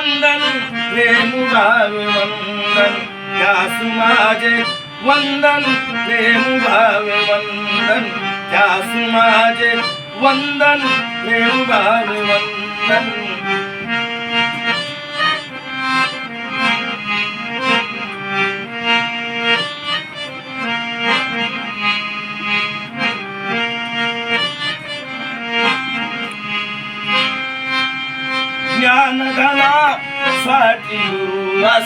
प्रेम भावे वंदन त्यास माझे वंदन प्रेम भावे वंदन त्यास माझे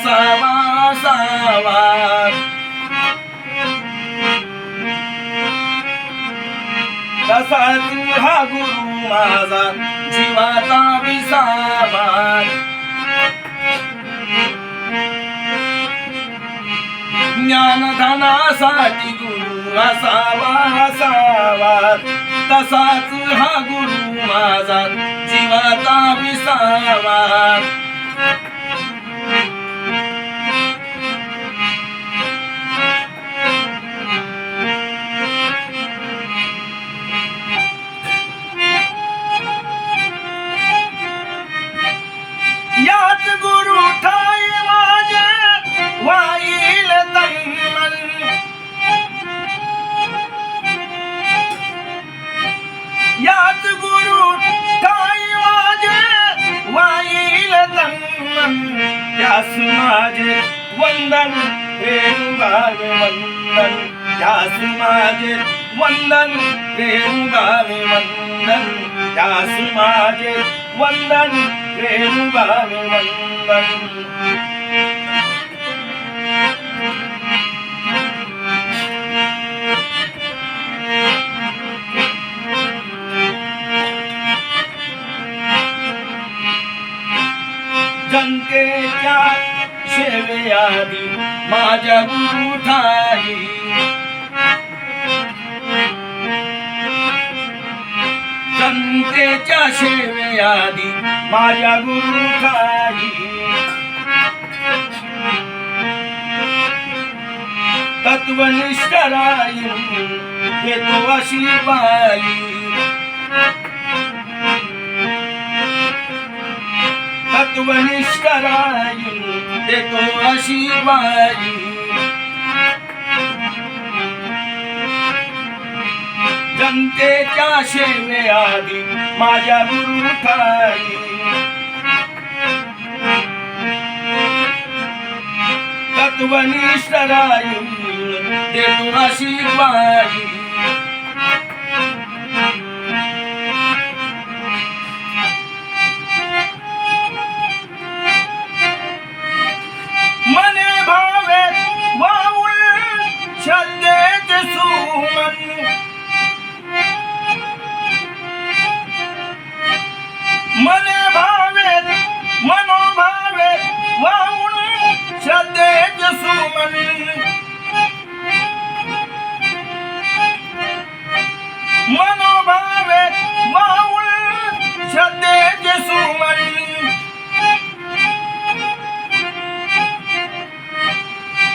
सावा असावा तसाच हा गुरु माझा जीवाचा विसावा ज्ञानधनासाठी गुरु असावा असावा तसाच हा गुरु माझा जीवाचा विसावा त्यास माझे वंदन प्रेम गावे वंदन त्यास माझे वंदन प्रेम गावे वंदन त्यास माझे वंदन प्रेम गावे वंदन गुरुच्या सेवे आधी माझ्या गुरु ठाई तत्वनिष्ठ राहील घेतो अशी बाई. तत्वनिष्ठ राहील देतो अशी बाई. जनतेच्या सेवे आधी माझ्या गुरु ठाई तत्वनिष्ठ राहील देतो अशी बाई मनोभावे वाऊल श्रद्धेचे सुमन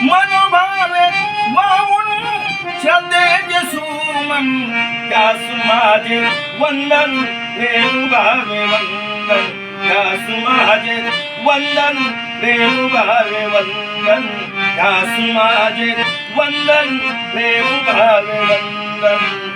मनोभावे वाहून श्रद्धेचे सुमन त्यास माझे वंदन प्रेम भावे वंदन त्यास माझे वंदन प्रेम भावे वंदन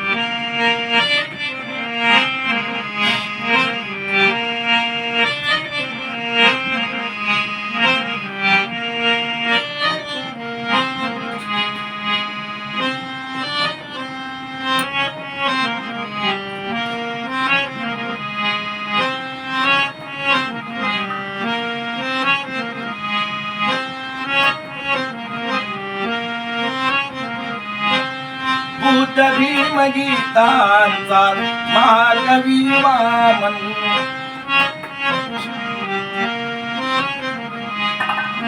भूत भीम गीतांचा महाकवी वामन.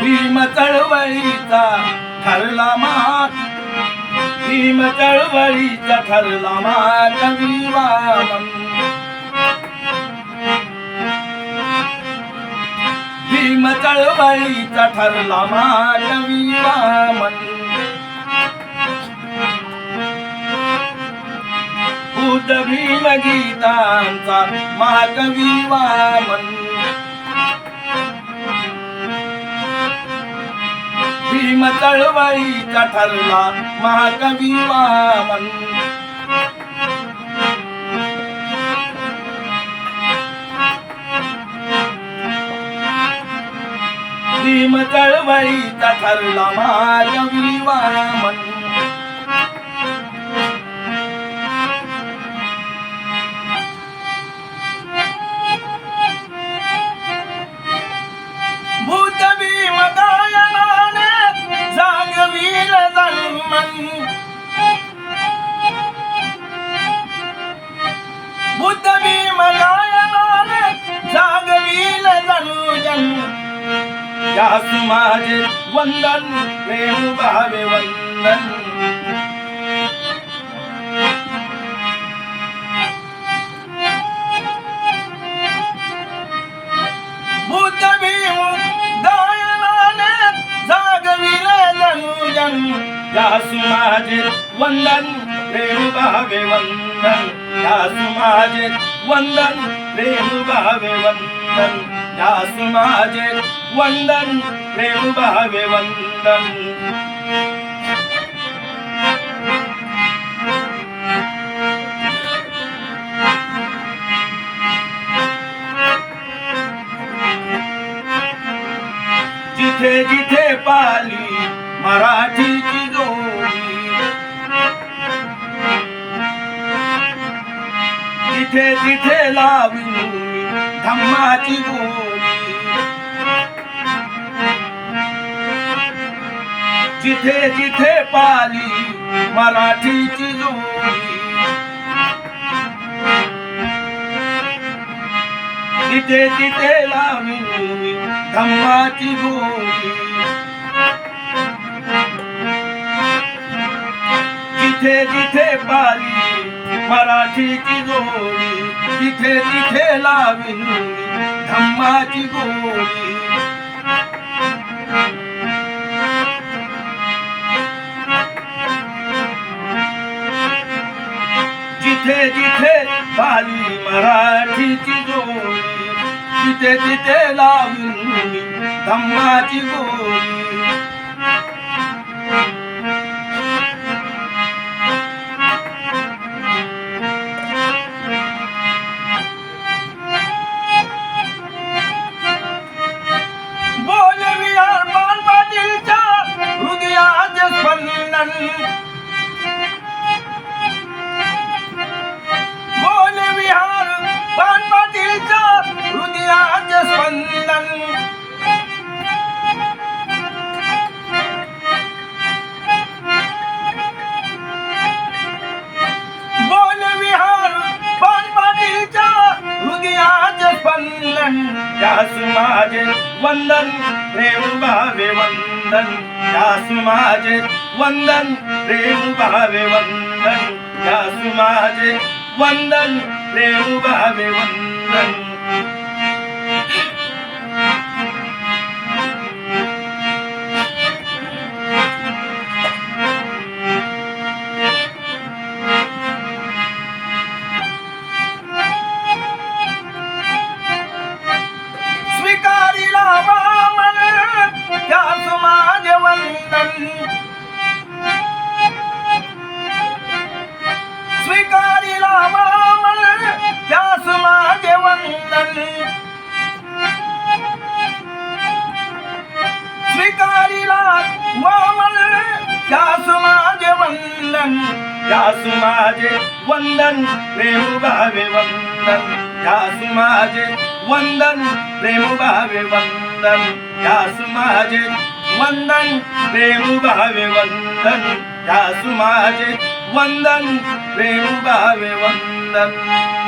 भीम चळवळीचा ठरला मा भीम चळवळीचा ठरला मालवी वामन. भीम चळवळीचा ठरला मालवी वामन. भूत भीम गीतांचा महाकवी वामन. भीम चळवळीचा ठरला महाकवी वामन. भीम चळवळीचा ठरला महाकवी वामन. यास माझे वंदन प्रेम भावे वंदन बुद्ध भीम गायनाने जागविले जनुजन यास माझे वंदन प्रेम भावे वंदन यास माझे वंदन प्रेम भावे वंदन प्रेम भावे वंदन जिथे जिथे पाली मराठीची जोडी. जिथे तिथे लावली धम्माची जिथे जिथे पाली मराठीची जोडी. तिथे तिथे लावी धम्माची गोडी जिथे जिथे पाली मराठीची जोडी. तिथे तिथे लावी धम्माची गोडी पाली मराठीची जोडी. तिथे तिथे लावी धम्माची गोळी त्यास माझे वंदन प्रेम भावे वंदन। त्यास माझे वंदन प्रेम भावे वंदन। त्यास माझे वंदन प्रेम भावे वंदन। त्यास माझे वंदन प्रेम भावे वंदन त्यास माझे वंदन प्रेम भावे वंदन त्यास माझे वंदन प्रेम भावे वंदन त्यास माझे वंदन प्रेम भावे वंदन